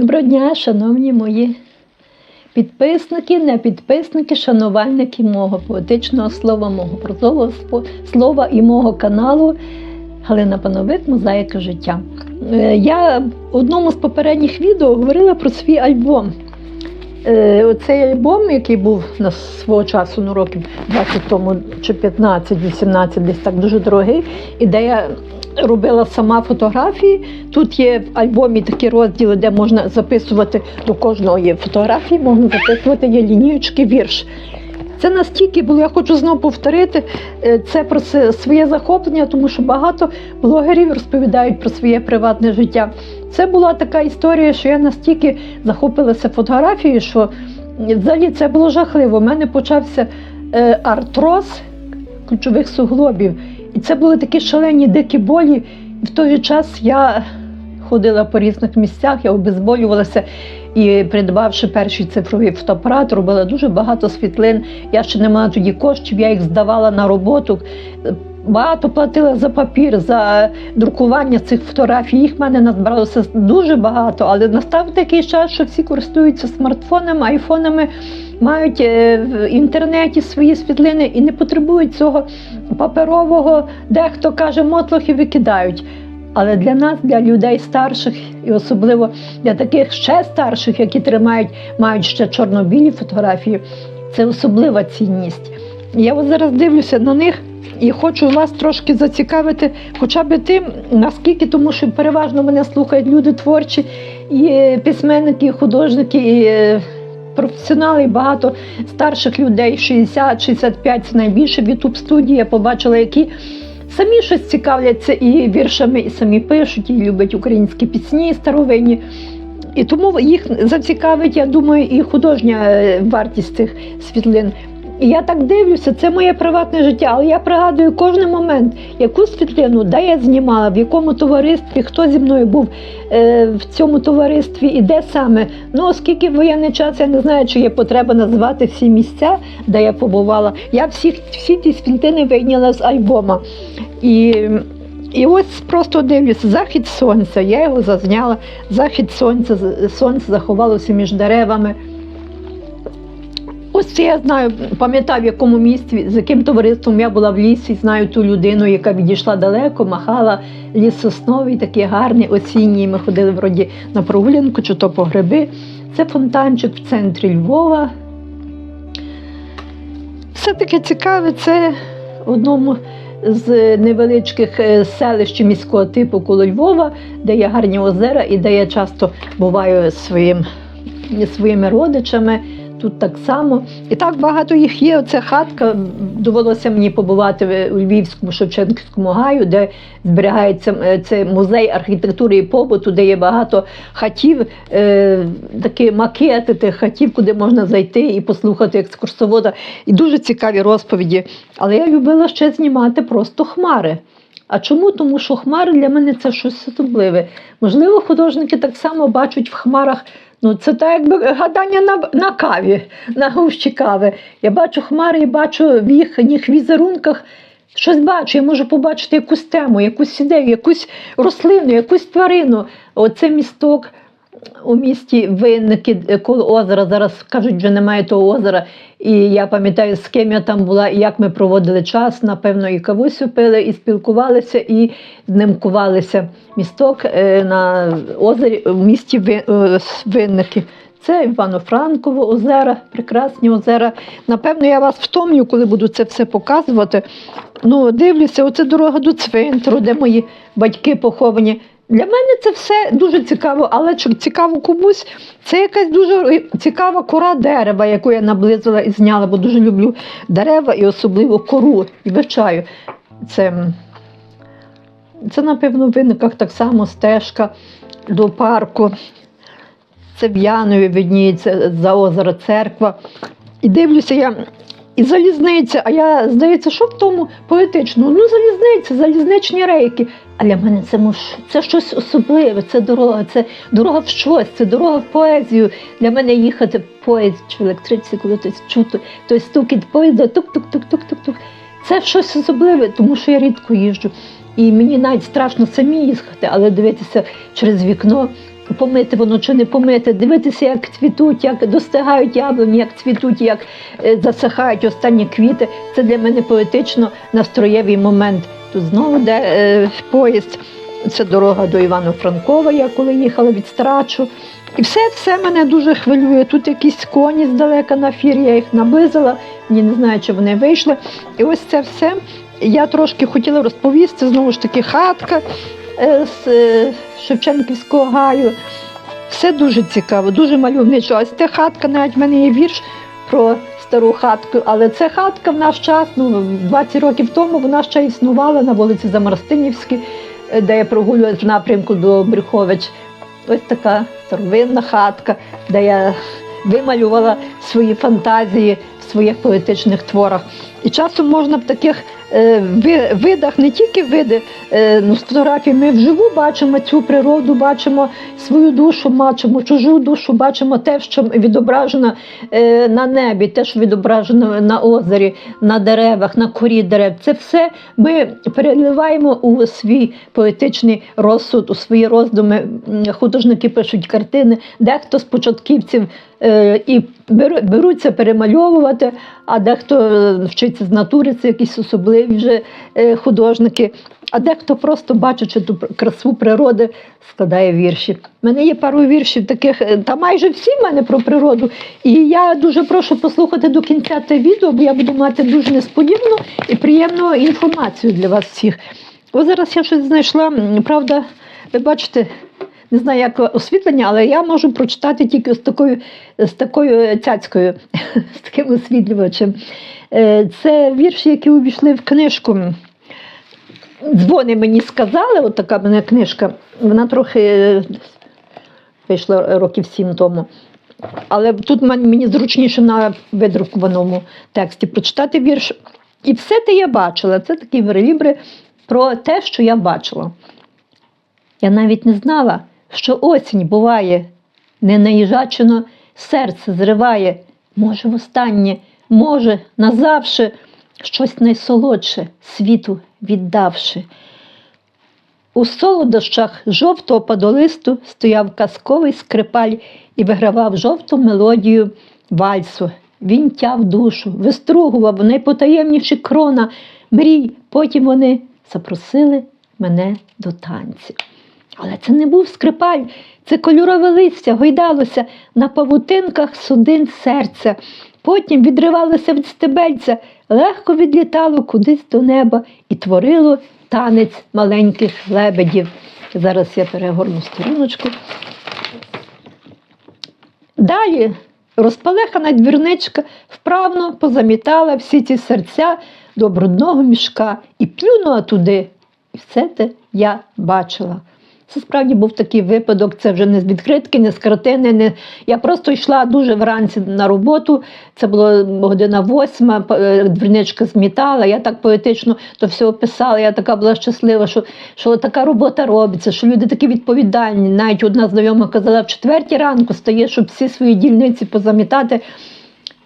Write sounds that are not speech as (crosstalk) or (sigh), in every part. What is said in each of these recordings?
Доброго дня, шановні мої підписники, не підписники, шанувальники мого поетичного слова, мого прозового слова і мого каналу Галина Пановик Мозаїка життя. Е, Я в одному з попередніх відео говорила про свій альбом. Е, Оцей альбом, який був на свого часу, ну років 20 тому чи 15-18, десь так дуже дорогий, і де я робила сама фотографії. Тут є в альбомі такі розділи, де можна записувати до кожної фотографії, можна записувати є лінієчки, вірш. Це настільки було, я хочу знову повторити, е, це про своє захоплення, тому що багато блогерів розповідають про своє приватне життя. Це була така історія, що я настільки захопилася фотографією, що взагалі це було жахливо. У мене почався е, артроз ключових суглобів. І це були такі шалені дикі болі. В той же час я ходила по різних місцях, я обезболювалася і придбавши перший цифровий фотоапарат, робила дуже багато світлин. Я ще не мала тоді коштів, я їх здавала на роботу. Багато платила за папір, за друкування цих фотографій. Їх в мене назбиралося дуже багато, але настав такий час, що всі користуються смартфонами, айфонами, мають е, в інтернеті свої світлини і не потребують цього паперового, дехто каже, мотлохи викидають. Але для нас, для людей старших, і особливо для таких ще старших, які тримають, мають ще чорно-білі фотографії, це особлива цінність. Я от зараз дивлюся на них і хочу вас трошки зацікавити, хоча б тим, наскільки, тому що переважно мене слухають люди творчі, і е, письменники, і художники, і е, професіонали, і багато старших людей, 60-65 це найбільше в Ютуб студії. Я побачила, які самі щось цікавляться і віршами, і самі пишуть, і люблять українські пісні старовинні. І тому їх зацікавить, я думаю, і художня е, вартість цих світлин. І я так дивлюся, це моє приватне життя, але я пригадую кожен момент, яку світлину, де я знімала, в якому товаристві, хто зі мною був е, в цьому товаристві і де саме. Ну, оскільки в воєнний час я не знаю, чи є потреба називати всі місця, де я побувала. Я всі, всі ті світлини вийняла з альбома. І і ось просто дивлюся, захід сонця, я його зазняла, захід сонця, сонце заховалося між деревами. Ось це я знаю, пам'ятаю, в якому місці, з яким товариством я була в лісі, знаю ту людину, яка відійшла далеко, махала ліс сосновий, такий гарний, осінній. Ми ходили вроді на прогулянку чи то по гриби. Це фонтанчик в центрі Львова. Все таке цікаве, це в одному з невеличких е, селищ міського типу коло Львова, де є гарні озера і де я часто буваю своїм, своїми родичами. Тут так само. І так багато їх є. Оце хатка. Довелося мені побувати у Львівському Шевченківському гаю, де зберігається е, це музей архітектури і побуту, де є багато хатів, е, такі макети тих хатів, куди можна зайти і послухати екскурсовода. І дуже цікаві розповіді. Але я любила ще знімати просто хмари. А чому? Тому що хмари для мене це щось особливе. Можливо, художники так само бачать в хмарах. Ну, це так, якби гадання на, на каві, на гущі кави. Я бачу хмари і бачу в їхніх візерунках. Щось бачу, я можу побачити якусь тему, якусь ідею, якусь рослину, якусь тварину. Оце місток у місті Винники е, коло озера. Зараз кажуть, вже немає того озера. І я пам'ятаю, з ким я там була, і як ми проводили час. Напевно, і кавусю пили, і спілкувалися, і знимкувалися. Місток е, на озері в місті е, Винники. Це Івано-Франково озера, прекрасні озера. Напевно, я вас втомлю, коли буду це все показувати. Ну, дивлюся, оце дорога до цвинтару, де мої батьки поховані. Для мене це все дуже цікаво, але цікаво комусь, це якась дуже цікава кора дерева, яку я наблизила і зняла, бо дуже люблю дерева і особливо кору і вивчаю. Це, це напевно, виниках так само стежка до парку. Це в Янові за озеро церква. І дивлюся я. І залізниця, а я, здається, що в тому поетичному? Ну, залізниця, залізничні рейки. А для мене це, це щось особливе, це дорога, це дорога в щось, це дорога в поезію. Для мене їхати в поїзд чи в електриці, коли ти чути, той стукіт поїзда, тук-тук-тук-тук-тук-тук. Це щось особливе, тому що я рідко їжджу. І мені навіть страшно самі їхати, але дивитися через вікно помити воно чи не помити, дивитися, як цвітуть, як достигають яблуні, як цвітуть, як е, засихають останні квіти. Це для мене поетично настроєвий момент. Тут знову де е, поїзд. Це дорога до Івано-Франкова, я коли їхала від страчу. І все все мене дуже хвилює. Тут якісь коні здалека на фір, я їх наблизила, ні, не знаю, чи вони вийшли. І ось це все я трошки хотіла розповісти. Знову ж таки, хатка з е, Шевченківського гаю. Все дуже цікаво, дуже мальовничо. Ось ця хатка, навіть в мене є вірш про стару хатку, але це хатка в наш час, ну 20 років тому вона ще існувала на вулиці Замарстинівській, е, де я прогулювалася в напрямку до Брюхович. Ось така старовинна хатка, де я вималювала свої фантазії в своїх поетичних творах. І часом можна в таких е, ви- видах, не тільки види, е, ну, з фотографій ми вживу бачимо цю природу, бачимо свою душу, бачимо чужу душу, бачимо те, що відображено е, на небі, те, що відображено на озері, на деревах, на корі дерев. Це все ми переливаємо у свій поетичний розсуд, у свої роздуми. Художники пишуть картини, дехто з початківців і беруться перемальовувати, а дехто вчиться з натури, це якісь особливі вже е, художники. А дехто просто бачачи ту красу природи, складає вірші. У мене є пару віршів таких, е, та майже всі в мене про природу. І я дуже прошу послухати до кінця те відео, бо я буду мати дуже несподівану і приємну інформацію для вас всіх. Ось зараз я щось знайшла. Правда, ви бачите, не знаю, як освітлення, але я можу прочитати тільки з такою, з такою цяцькою, (laughs) з таким освітлювачем. Е, Це вірші, які увійшли в книжку. Дзвони мені сказали, от така мене книжка, вона трохи е, вийшла років сім тому. Але тут мені зручніше на видрукованому тексті прочитати вірш. І все те я бачила. Це такі верлібри про те, що я бачила. Я навіть не знала, що осінь буває, не наїжачено серце зриває, може, востаннє, може, назавше щось найсолодше світу віддавши. У солодощах жовтого падолисту стояв казковий скрипаль і вигравав жовту мелодію вальсу. Він тяв душу, вистругував найпотаємніші крона мрій. Потім вони запросили мене до танців. Але це не був скрипаль, це кольорове листя гойдалося на павутинках судин серця. Потім відривалося від стебельця, легко відлітало кудись до неба і творило танець маленьких лебедів. Зараз я перегорну сторіночку. Далі розпалехана двірничка вправно позамітала всі ці серця до брудного мішка і плюнула туди. І все це я бачила. Це справді був такий випадок, це вже не з відкритки, не з картини. Не... Я просто йшла дуже вранці на роботу. Це було година восьма, е, двірничка змітала. Я так поетично то все описала. Я така була щаслива, що, що така робота робиться, що люди такі відповідальні. Навіть одна знайома казала, в четвертій ранку стає, щоб всі свої дільниці позамітати.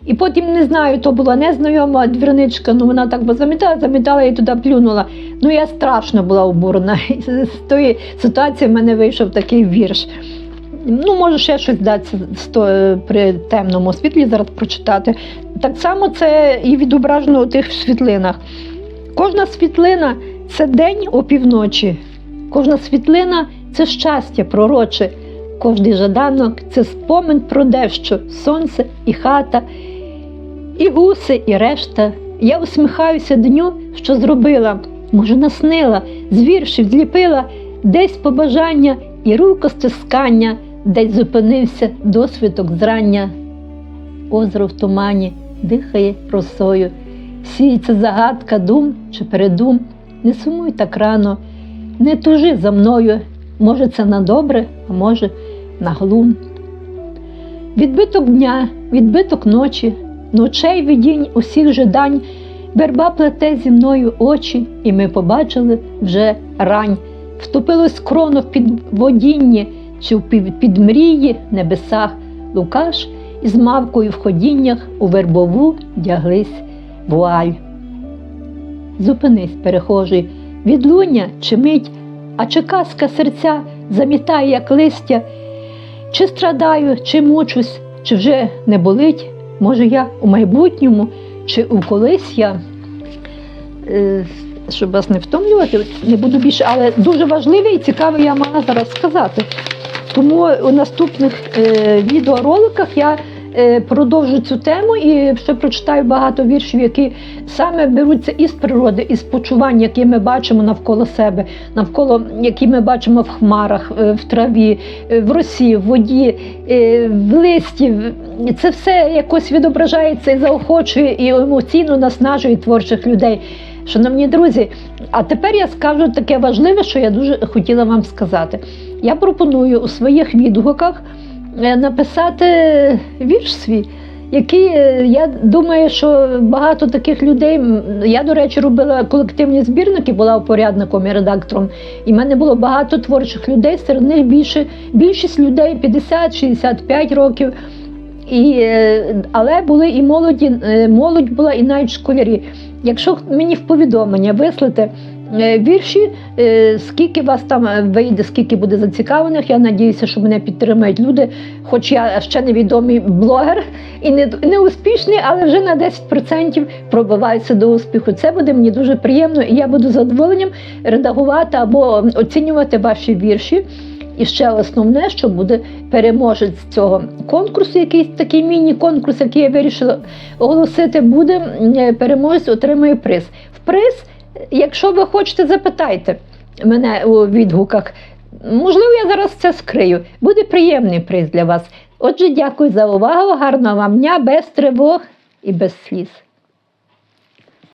І потім не знаю, то була незнайома двірничка, ну вона так би замітала, замітала і туди плюнула. Ну я страшно була обурена. (laughs) І з тої ситуації в мене вийшов такий вірш. Ну, може, ще щось дати при темному світлі зараз прочитати. Так само це і відображено у тих світлинах. Кожна світлина це день опівночі, кожна світлина це щастя пророче, кожний жаданок це спомин про дещо, сонце і хата, і гуси, і решта. Я усміхаюся дню, що зробила, може, наснила, з віршів зліпила, десь побажання і рукостискання, десь зупинився досвідок зрання. Озеро в тумані дихає росою, сіється загадка дум чи передум. Не сумуй так рано, не тужи за мною. Може, це на добре, а може, на глум. Відбиток дня, відбиток ночі, ночей видінь усіх жадань, верба плете зі мною очі, і ми побачили вже рань. Втопилось кроно в підводінні, чи в під- під мрії небесах. Лукаш із мавкою в ходіннях у вербову дяглись вуаль. Зупинись, перехожий, відлуння чи мить, а чи казка серця замітає, як листя, чи страдаю, чи мучусь, чи вже не болить. Може, я у майбутньому, чи у колись я. Е, Щоб вас не втомлювати, не буду більше, але дуже важливе і цікаве я мала зараз сказати. Тому у наступних е, відеороликах я продовжу цю тему і ще прочитаю багато віршів, які саме беруться із природи, із почувань, які ми бачимо навколо себе, навколо які ми бачимо в хмарах, е, в траві, е, в росі, в воді, е, в листі. Це все якось відображається і заохочує, і емоційно наснажує творчих людей. Шановні друзі, а тепер я скажу таке важливе, що я дуже хотіла вам сказати. Я пропоную у своїх відгуках е, написати вірш свій, який е, я думаю, що багато таких людей. Я, до речі, робила колективні збірники, була упорядником і редактором. І в мене було багато творчих людей, серед них більше, більшість людей 50-65 років. І, е, але були і молоді, е, молодь була, і навіть школярі. Якщо мені в повідомлення вислати е, вірші, е, скільки вас там е, вийде, скільки буде зацікавлених, я надіюся, що мене підтримають люди. Хоч я ще невідомий блогер і не, не успішний, але вже на 10% пробиваюся до успіху. Це буде мені дуже приємно, і я буду задоволенням редагувати або оцінювати ваші вірші. І ще основне, що буде переможець цього конкурсу, якийсь такий міні-конкурс, який я вирішила оголосити, буде е, переможець отримає приз. В приз, якщо ви хочете, запитайте мене у відгуках. Можливо, я зараз це скрию. Буде приємний приз для вас. Отже, дякую за увагу. Гарного вам дня, без тривог і без сліз.